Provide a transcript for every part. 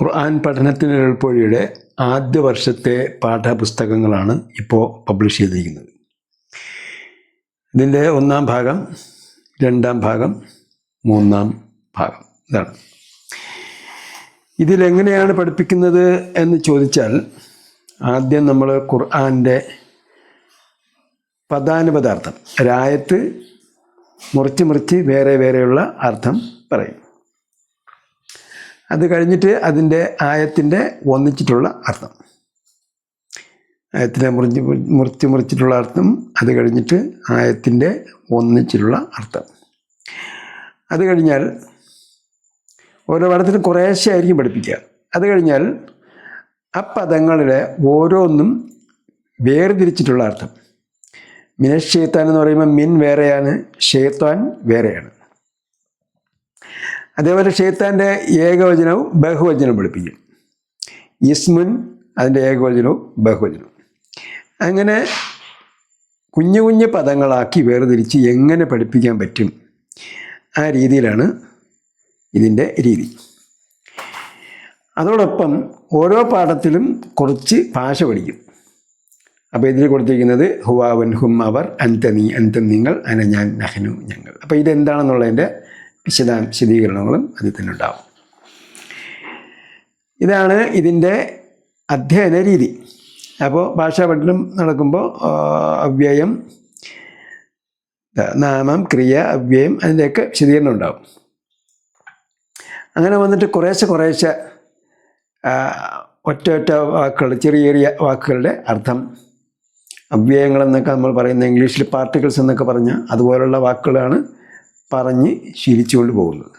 ഖുർആൻ പഠനത്തിന് എളുപ്പവഴിയുടെ ആദ്യ വർഷത്തെ പാഠപുസ്തകങ്ങളാണ് ഇപ്പോൾ പബ്ലിഷ് ചെയ്തിരിക്കുന്നത്. ഇതിന്റെ ഒന്നാം ഭാഗം രണ്ടാം ഭാഗം മൂന്നാം ഭാഗം. ഇതാണ്. ഇതിലെങ്ങനെയാണ് പഠിപ്പിക്കുന്നത് എന്ന് ചോദിച്ചാൽ ആദ്യം നമ്മൾ ഖുർആന്റെ പദാനുപദാർത്ഥം രായത്ത് മുറിച്ച് മുറിച്ച് വേറെ വേറെയുള്ള അർത്ഥം പറയും. അത് കഴിഞ്ഞിട്ട് അതിന്റെ ആയത്തിന്റെ ഒന്നിച്ചിട്ടുള്ള അർത്ഥം. ആയത്തിനെ മുറിഞ്ഞ് മുറിച്ച് മുറിച്ചിട്ടുള്ള അർത്ഥം അത് കഴിഞ്ഞിട്ട് ആയത്തിന്റെ ഒന്നിച്ചിട്ടുള്ള അർത്ഥം. അത് കഴിഞ്ഞാൽ ഓരോ പടത്തിന് കുറേശ്ശെ ആയിരിക്കും പഠിപ്പിക്കുക. അത് കഴിഞ്ഞാൽ ആ പദങ്ങളിലെ ഓരോന്നും വേർതിരിച്ചിട്ടുള്ള അർത്ഥം. മിനഷ് ഷെയ്ത്താൻ എന്ന് പറയുമ്പോൾ മിൻ വേറെയാണ് ഷെയ്ത്താൻ വേറെയാണ്. അതേപോലെ ഷെയ്ത്താന്റെ ഏകവചനവും ബഹുവചനവും പഠിപ്പിക്കും ഇസ്മുൻ അതിന്റെ ഏകവചനവും ബഹുവചനവും. അങ്ങനെ കുഞ്ഞു കുഞ്ഞു പദങ്ങളാക്കി വേർതിരിച്ച് എങ്ങനെ പഠിപ്പിക്കാൻ പറ്റും? ആ രീതിയിലാണ് ഇതിന്റെ രീതി. അതോടൊപ്പം ഓരോ പാഠത്തിലും കുറച്ച് ഭാഷ പഠിക്കും. അപ്പോൾ ഇതിൽ കൊടുത്തിരിക്കുന്നത് ഹുവാവൻ ഹും അവർ അൻതനി അന്തം നിങ്ങൾ അന ഞാൻ നഹനു ഞങ്ങൾ. അപ്പോൾ ഇതെന്താണെന്നുള്ളതിന്റെ വിശദാ വിശദീകരണങ്ങളും അതിൽ തന്നെ ഉണ്ടാവും. ഇതാണ് ഇതിന്റെ അധ്യയന രീതി. അപ്പോൾ ഭാഷാ പഠനം നടക്കുമ്പോൾ അവ്യയം നാമം ക്രിയ അവ്യയം അതിന്റെയൊക്കെ വിശദീകരണം ഉണ്ടാവും. അങ്ങനെ വന്നിട്ട് കുറേശ്ശെ കുറേശ്ശെ ഒറ്റ ഒറ്റ വാക്കുകൾ ചെറിയ ചെറിയ വാക്കുകളുടെ അർത്ഥം അവ്യയങ്ങളെന്നൊക്കെ നമ്മൾ പറയുന്ന ഇംഗ്ലീഷിൽ പാർട്ടിക്കിൾസ് എന്നൊക്കെ പറഞ്ഞ അതുപോലുള്ള വാക്കുകളാണ് പറഞ്ഞ് ശീലിച്ചുകൊണ്ട് പോകുന്നത്.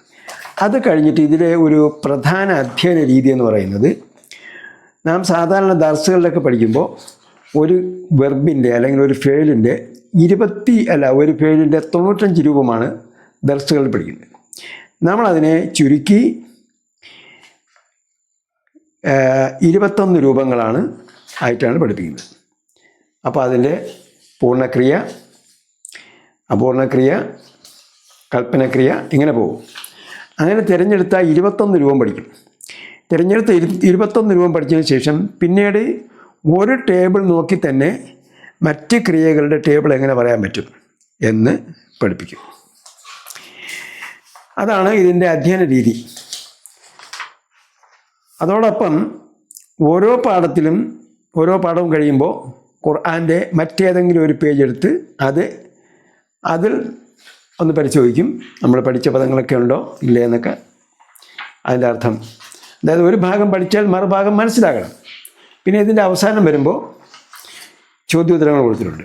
അത് കഴിഞ്ഞിട്ട് ഇതിലെ ഒരു പ്രധാന അധ്യയന രീതി എന്ന് പറയുന്നത് നാം സാധാരണ ദർസുകളിലൊക്കെ പഠിക്കുമ്പോൾ ഒരു വെർബിന്റെ അല്ലെങ്കിൽ ഒരു ഫേലിന്റെ ഇരുപത്തി അല്ല ഒരു ഫേലിന്റെ തൊണ്ണൂറ്റഞ്ച് രൂപമാണ് ദർസുകളിൽ പഠിക്കുന്നത്. നമ്മളതിനെ ചുരുക്കി ഇരുപത്തൊന്ന് രൂപങ്ങളാണ് ആയിട്ടാണ് പഠിപ്പിക്കുന്നത്. അപ്പോൾ അതിന്റെ പൂർണക്രിയ അപൂർണക്രിയ കൽപ്പനക്രിയ ഇങ്ങനെ പോകും. അങ്ങനെ തിരഞ്ഞെടുത്ത ഇരുപത്തൊന്ന് രൂപം പഠിക്കും. തിരഞ്ഞെടുത്ത ഇരു ഇരുപത്തൊന്ന് രൂപം പഠിച്ചതിന് ശേഷം പിന്നീട് ഒരു ടേബിൾ നോക്കി തന്നെ മറ്റ് ക്രിയകളുടെ ടേബിൾ എങ്ങനെ പറയാൻ പറ്റും എന്ന് പഠിപ്പിക്കും. അതാണ് ഇതിന്റെ അധ്യയന രീതി. അതോടൊപ്പം ഓരോ പാഠത്തിലും ഓരോ പാഠവും കഴിയുമ്പോൾ ഖുർആന്റെ മറ്റേതെങ്കിലും ഒരു പേജ് എടുത്ത് അത് അതിൽ ഒന്ന് പരിശോധിക്കും. നമ്മൾ പഠിച്ച പദങ്ങളൊക്കെ ഉണ്ടോ? ഇല്ലേ എന്നൊക്കെ. അതിന്റെ അർത്ഥം. അതായത് ഒരു ഭാഗം പഠിച്ചാൽ മറുഭാഗം മനസ്സിലാകണം. പിന്നെ ഇതിന്റെ അവസാനം വരുമ്പോൾ ചോദ്യോത്തരങ്ങൾ കൊടുത്തിട്ടുണ്ട്.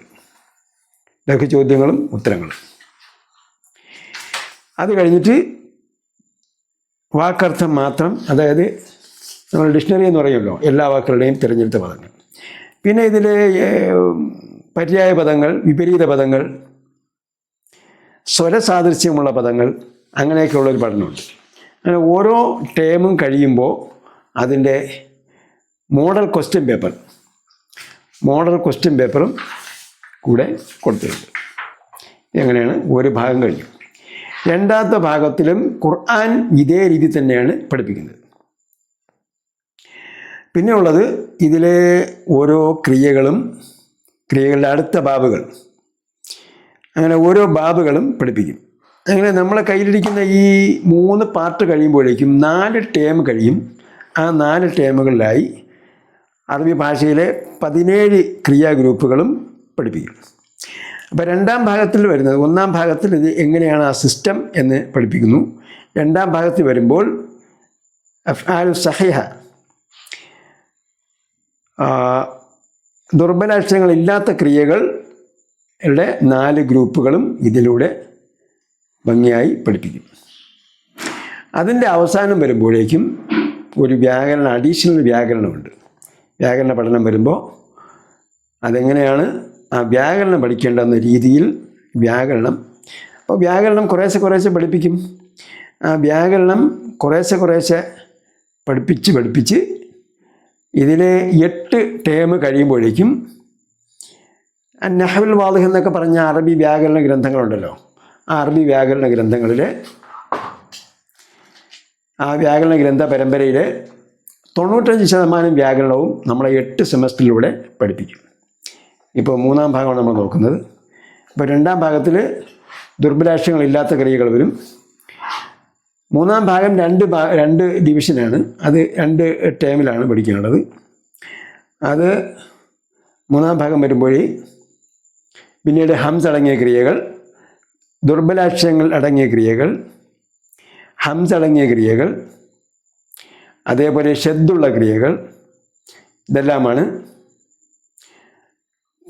ലഘു ചോദ്യങ്ങളും ഉത്തരങ്ങളും. അത് കഴിഞ്ഞിട്ട് വാക്കർത്ഥം മാത്രം അതായത് നമ്മൾ ഡിക്ഷണറി എന്ന് പറയുമല്ലോ എല്ലാ വാക്കുകളുടെയും തിരഞ്ഞെടുത്ത പദങ്ങൾ. പിന്നെ ഇതിൽ പര്യായ പദങ്ങൾ വിപരീത പദങ്ങൾ സ്വരസാദൃശ്യമുള്ള പദങ്ങൾ അങ്ങനെയൊക്കെയുള്ള ഒരു പഠനമുണ്ട്. അങ്ങനെ ഓരോ ടേമും കഴിയുമ്പോൾ അതിന്റെ model question paper model question പേപ്പറും കൂടെ കൊടുത്തിട്ടുണ്ട്. എങ്ങനെയാണ് ഒരു ഭാഗം കഴിഞ്ഞു. രണ്ടാമത്തെ ഭാഗത്തിലും ഖുർആൻ ഇതേ രീതി തന്നെയാണ് പഠിപ്പിക്കുന്നത്. പിന്നെ ഉള്ളത് ഇതിലെ ഓരോ ക്രിയകളും ക്രിയകളുടെ അടുത്ത ബാബുകൾ അങ്ങനെ ഓരോ ബാബുകളും പഠിപ്പിക്കും. അങ്ങനെ നമ്മളെ കയ്യിലിരിക്കുന്ന ഈ മൂന്ന് പാർട്ട് കഴിയുമ്പോഴേക്കും നാല് ടേം കഴിയും. ആ നാല് ടേമുകളിലായി അറബി ഭാഷയിലെ പതിനേഴ് ക്രിയാ ഗ്രൂപ്പുകളും പഠിപ്പിക്കും. അപ്പോൾ രണ്ടാം ഭാഗത്തിൽ വരുന്നത് ഒന്നാം ഭാഗത്തിൽ ഇത് എങ്ങനെയാണ് ആ സിസ്റ്റം എന്ന് പഠിപ്പിക്കുന്നു. രണ്ടാം ഭാഗത്തിൽ വരുമ്പോൾ ആ, ദുർബലാക്ഷരങ്ങളില്ലാത്ത ക്രിയകളുടെ നാല് ഗ്രൂപ്പുകളും ഇതിലൂടെ ഭംഗിയായി പഠിപ്പിക്കും. അതിന്റെ അവസാനം വരുമ്പോഴേക്കും ഒരു വ്യാകരണ അഡീഷണൽ വ്യാകരണമുണ്ട്. വ്യാകരണ പഠനം വരുമ്പോൾ അതെങ്ങനെയാണ്? ആ വ്യാകരണം പഠിക്കേണ്ടെന്ന രീതിയിൽ വ്യാകരണം. അപ്പോൾ വ്യാകരണം കുറേശ്ശെ കുറേശ്ശെ പഠിപ്പിക്കും. ആ വ്യാകരണം കുറേശ്ശെ കുറേശ്ശെ പഠിപ്പിച്ച് പഠിപ്പിച്ച് ഇതിലെ എട്ട് ടേം കഴിയുമ്പോഴേക്കും നഹവുൽ വാദിഹ് എന്നൊക്കെ പറഞ്ഞ അറബി വ്യാകരണ ഗ്രന്ഥങ്ങളുണ്ടല്ലോ. ആ അറബി വ്യാകരണ ഗ്രന്ഥങ്ങളിൽ ആ വ്യാകരണ ഗ്രന്ഥ പരമ്പരയിൽ തൊണ്ണൂറ്റഞ്ച് ശതമാനം വ്യാകരണവും നമ്മളെ എട്ട് സെമസ്റ്ററിലൂടെ പഠിപ്പിക്കും. ഇപ്പോൾ മൂന്നാം ഭാഗമാണ് നമ്മൾ നോക്കുന്നത്. ഇപ്പോൾ രണ്ടാം ഭാഗത്തിൽ ദുർബലാക്ഷരങ്ങളില്ലാത്ത ക്രിയകൾ വരും. മൂന്നാം ഭാഗം രണ്ട് രണ്ട് ഡിവിഷനാണ്. അത് രണ്ട് ടേമിലാണ് പഠിക്കാനുള്ളത് അത് മൂന്നാം ഭാഗം വരുമ്പോൾ പിന്നീട് ഹംസ് അടങ്ങിയ ക്രിയകൾ ദുർബലാക്ഷരങ്ങൾ അടങ്ങിയ ക്രിയകൾ ഹംസ് അടങ്ങിയ ക്രിയകൾ അതേപോലെ ഷെദ്ദുള്ള ക്രിയകൾ ഇതെല്ലാമാണ്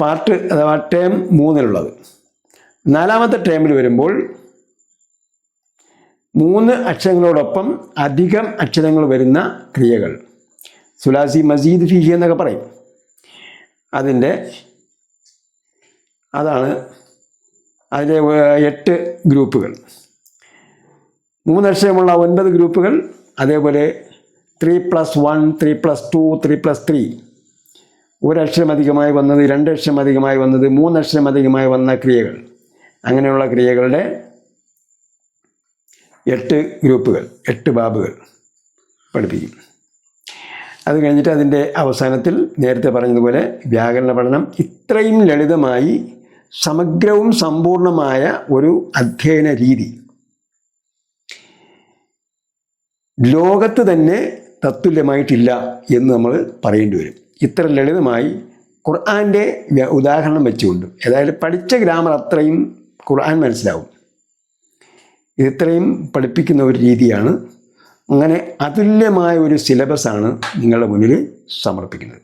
പാർട്ട് അഥവാ ടേം മൂന്നിലുള്ളത്. നാലാമത്തെ ടേമിൽ വരുമ്പോൾ മൂന്ന് അക്ഷരങ്ങളോടൊപ്പം അധികം അക്ഷരങ്ങൾ വരുന്ന ക്രിയകൾ. സുലാസി മസീദ് ഫിഹി എന്നൊക്കെ പറയും. അതിന്റെ അതാണ് അതിലെ എട്ട് ഗ്രൂപ്പുകൾ. മൂന്നക്ഷരമുള്ള ഒൻപത് ഗ്രൂപ്പുകൾ അതേപോലെ three plus one three plus two three plus three. ഒരക്ഷരം അധികമായി വന്നത് രണ്ടക്ഷരം അധികമായി വന്നത് മൂന്നക്ഷരം അധികമായി വന്ന ക്രിയകൾ. അങ്ങനെയുള്ള ക്രിയകളുടെ എട്ട് ഗ്രൂപ്പുകൾ എട്ട് ബാബുകൾ പഠിപ്പിക്കും. അത് കഴിഞ്ഞിട്ട് അതിന്റെ അവസാനത്തിൽ നേരത്തെ പറഞ്ഞതുപോലെ വ്യാകരണ പഠനം ഇത്രയും ലളിതമായി സമഗ്രവും സമ്പൂർണമായ ഒരു അധ്യയന രീതി. ലോകത്ത് തന്നെ തത്തുല്യമായിട്ടില്ല എന്ന് നമ്മൾ പറയേണ്ടി വരും. ഇത്ര ലളിതമായി ഖുർആന്റെ ഉദാഹരണം വെച്ചുകൊണ്ട്. ഏതായാലും പഠിച്ച ഗ്രാമർ അത്രയും ഖുർആൻ മനസ്സിലാവും. ഇതിത്രയും പഠിപ്പിക്കുന്ന ഒരു രീതിയാണ്. അങ്ങനെ അതുല്യമായ ഒരു സിലബസാണ് നിങ്ങളുടെ മുന്നിൽ സമർപ്പിക്കുന്നത്.